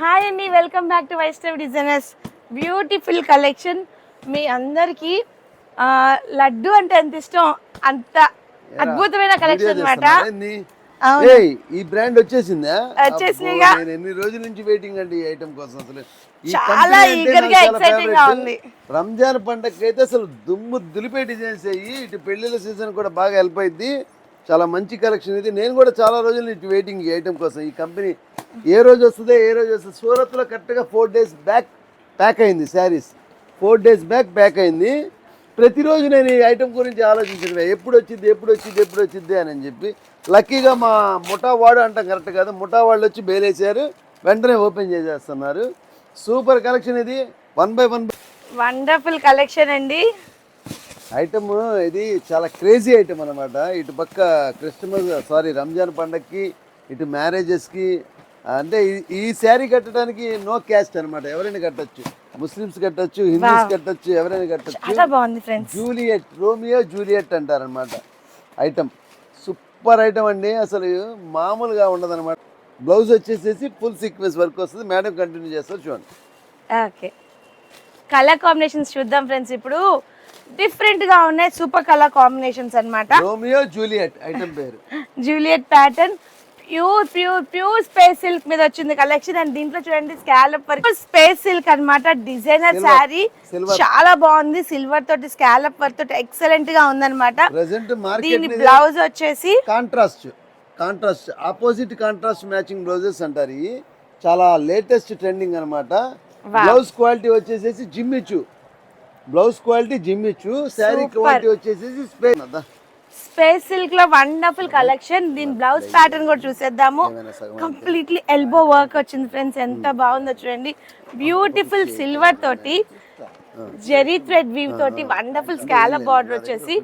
Hi అండి welcome back to Vaishnav designers. Beautiful collection మీ అందరికీ లడ్డు అంటే ఎంత ఇష్టం? అంత అద్భుతమైన కలెక్షన్. ఏయ్ ఈ బ్రాండ్ వచ్చేసిందా? వచ్చేసిందిగా. నేను ఎన్ని రోజుల నుంచి వెయిటింగ్ అండి ఈ ఐటమ్ కోసం అసలు. చాలా eager నాకు గా. ఉంది. రంజాన్ పండగకి అయితే అసలు దుమ్ము దులిపే డిజైన్స్ అయ్యి ఇటు పెళ్ళిళ్ళ సీజన్ కూడా బాగా హెల్ప్ అయింది చాలా మంచి కలెక్షన్ ఇది. నేను కూడా చాలా రోజుల నుంచి వెయిటింగ్ ఈ ఐటమ్ కోసం. ఈ కంపెనీ ఏ రోజు వస్తుందో ఏ రోజు వస్తుంది. సూరత్లో కరెక్ట్గా ఫోర్ డేస్ బ్యాక్ ప్యాక్ అయింది saris. Four days back pack అయింది. ప్రతిరోజు నేను ఈ ఐటమ్ గురించి ఆలోచించడమే. ఎప్పుడు వచ్చింది ఎప్పుడు వచ్చింది ఎప్పుడు వచ్చింది అని చెప్పి. లక్కీగా మా ముఠా వాడు అంటాం కరెక్ట్ కాదు. ముఠా వాళ్ళు వచ్చి బేలేసారు వెంటనే ఓపెన్ చేసేస్తున్నారు. సూపర్ కలెక్షన్ ఇది. One by one wonderful collection అండి. ఐటమ్ ఇది చాలా క్రేజీ ఐటమ్ అనమాట ఇటు పక్క క్రిస్టమస్ సారీ రంజాన్ పండగకి ఇటు మ్యారేజెస్కి అంటే ఈ- శారీ కట్టడానికి నో క్యాస్ట్ అనమాట ఎవరైనా కట్టొచ్చు. ముస్లిమ్స్ కట్టొచ్చు హిందూస్ కట్టొచ్చు ఎవరైనా కట్టొచ్చు. చాలా బాగుంది ఫ్రెండ్స్ జూలియట్ రోమియో జూలియట్ అంటారనమాట ఐటమ్ సూపర్ ఐటమ్ అండి. అసలు మామూలుగా ఉండదన్నమాట. బ్లౌజ్ వచ్చేసేసి ఫుల్ సీక్వెన్స్ వర్క్ వస్తుంది. మేడం కంటిన్యూ చేస్తారు చూడండి. ఓకే కలర్ కాంబినేషన్స్ చూద్దాం ఫ్రెండ్స్ ఇప్పుడు. డిఫరెంట్గా ఉన్నాయి. సూపర్ కలర్ కాంబినేషన్స్ అన్నమాట. రోమియో జూలియట్ ఐటమ్ పేరు. Juliet pattern pure pure pure space silk మీద వచ్చింది కలెక్షన్. అండ్ దీంట్లో చూడండి స్కాలప్ వర్క్. స్పేస్ సిల్క్ అన్నమాట. డిజైనర్. శారీ. చాలా బాగుంది. సిల్వర్ తోటి స్కాలప్ వర్క్ తోటి ఎక్సలెంట్గా ఉందన్నమాట. దీని బ్లౌజ్ వచ్చేసి contrast contrast opposite contrast matching blouses అంటారు చాలా లేటెస్ట్ ట్రెండింగ్ అన్నమాట. బ్లౌజ్ క్వాలిటీ వచ్చేసేసి జిమ్మిచ్చు. Blouse quality జిమ్మిచ్చు. శారీ. క్వాలిటీ వచ్చేసేసి స్పేన్ స్పేస్ సిల్క్లో వండర్ఫుల్ కలెక్షన్. దీని బ్లౌజ్ ప్యాటర్న్ కూడా చూసేద్దాము. కంప్లీట్లీ ఎల్బో వర్క్ వచ్చింది ఫ్రెండ్స్ ఎంత బాగుందో చూడండి. బ్యూటిఫుల్ సిల్వర్ తోటి జెరీ థ్రెడ్ వీవ్ తోటి వండర్ఫుల్ స్కాలప్ బార్డర్ వచ్చేసి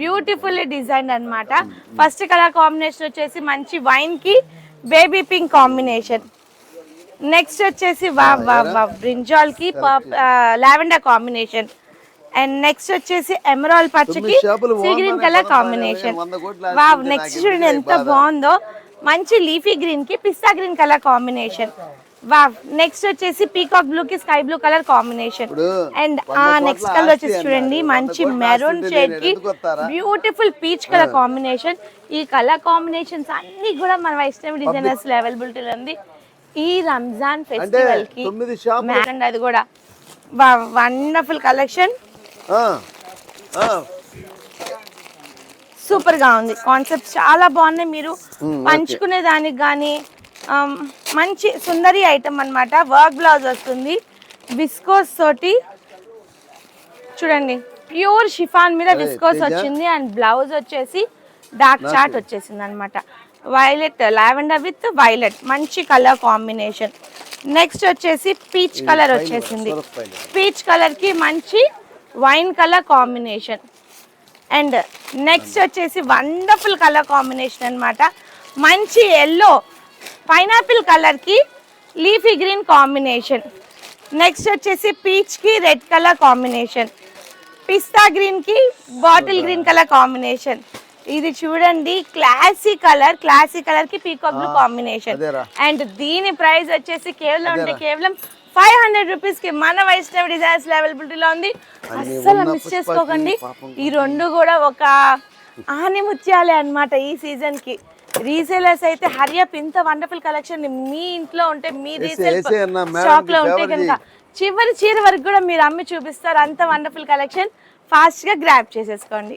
బ్యూటిఫుల్ డిజైన్ అన్నమాట. ఫస్ట్ కలర్ కాంబినేషన్ వచ్చేసి మంచి వైన్కి బేబీ పింక్ కాంబినేషన్ నెక్స్ట్ వచ్చేసి వా వా వా బ్రింజాల్కి లావెండర్ కాంబినేషన్ అండ్ నెక్స్ట్ వచ్చేసి ఎమరాల్ పచ్చకి సీ గ్రీన్ కలర్ కాంబినేషన్ వంద కోట్లు వా ఆస్తుంటే నెక్స్ట్ నాకు చూడండి ఎంత? బాగుందో. మంచి లీఫీ గ్రీన్కి పిస్తా గ్రీన్ కలర్ కాంబినేషన్ వా నెక్స్ట్ వచ్చేసి పీకాక్ బ్లూ కి sky blue colour combination and ఆ నెక్స్ట్ కలర్ వచ్చేసి చూడండి. మంచి మెరూన్ షేడ్కి? బ్యూటిఫుల్ పీచ్ కలర్ కాంబినేషన్ ఈ కలర్ కాంబినేషన్స్ అన్ని కూడా మన వైష్ణవి డిజైనర్స్ అవైలబిలిటీ ఉంది. ఈ రంజాన్ ఫెస్టివల్కి అది కూడా. వండర్ఫుల్ కలెక్షన్ సూపర్గా ఉంది. కాన్సెప్ట్ చాలా బాగున్నాయి. మీరు పంచుకునే దానికి కానీ మంచి సుందరి ఐటమ్ అన్నమాట. వర్క్ బ్లౌజ్ వస్తుంది. విస్కోస్ తోటి చూడండి. ప్యూర్ షిఫాన్ మీద విస్కోస్ వచ్చింది అండ్ బ్లౌజ్ వచ్చేసి డార్క్ చాట్ వచ్చేసింది అనమాట వైలెట్ లావెండర్ విత్ వైలెట్ మంచి కలర్ కాంబినేషన్. నెక్స్ట్ వచ్చేసి పీచ్ కలర్ వచ్చేసింది. పీచ్ కలర్కి మంచి wine colour combination. And next వచ్చేసి వండర్ఫుల్ కలర్ కాంబినేషన్ అన్నమాట. మంచి ఎల్లో పైనాపిల్ కలర్కి లీఫీ గ్రీన్ కాంబినేషన్ నెక్స్ట్ వచ్చేసి పీచ్కి రెడ్ కలర్ కాంబినేషన్ పిస్తా గ్రీన్కి బాటిల్ గ్రీన్ కలర్ కాంబినేషన్ ఇది చూడండి క్లాసీ కలర్ క్లాసీ కలర్కి పీకాక్ బ్లూ కాంబినేషన్. అండ్ దీని ప్రైస్ వచ్చేసి కేవలం అంటే కేవలం ఫైవ్ హండ్రెడ్ రూపీస్కి మన వైష్ణవ్ డిజైన్స్ అవైలబిలిటీలో ఉంది. అస్సలు మిస్ చేసుకోకండి. ఈ రెండు కూడా ఒక ఆనిముత్యాలే అన్నమాట ఈ సీజన్కి. రీసేలర్స్ అయితే హరియప్ ఇంత వండర్ఫుల్ కలెక్షన్ మీ ఇంట్లో ఉంటే మీ రీసేల్ స్టాక్లో ఉంటే కనుక చివరి చీర వరకు కూడా మీరు అమ్మి చూపిస్తారు. అంత వండర్ఫుల్ కలెక్షన్. ఫాస్ట్గా గ్రాప్ చేసేసుకోండి.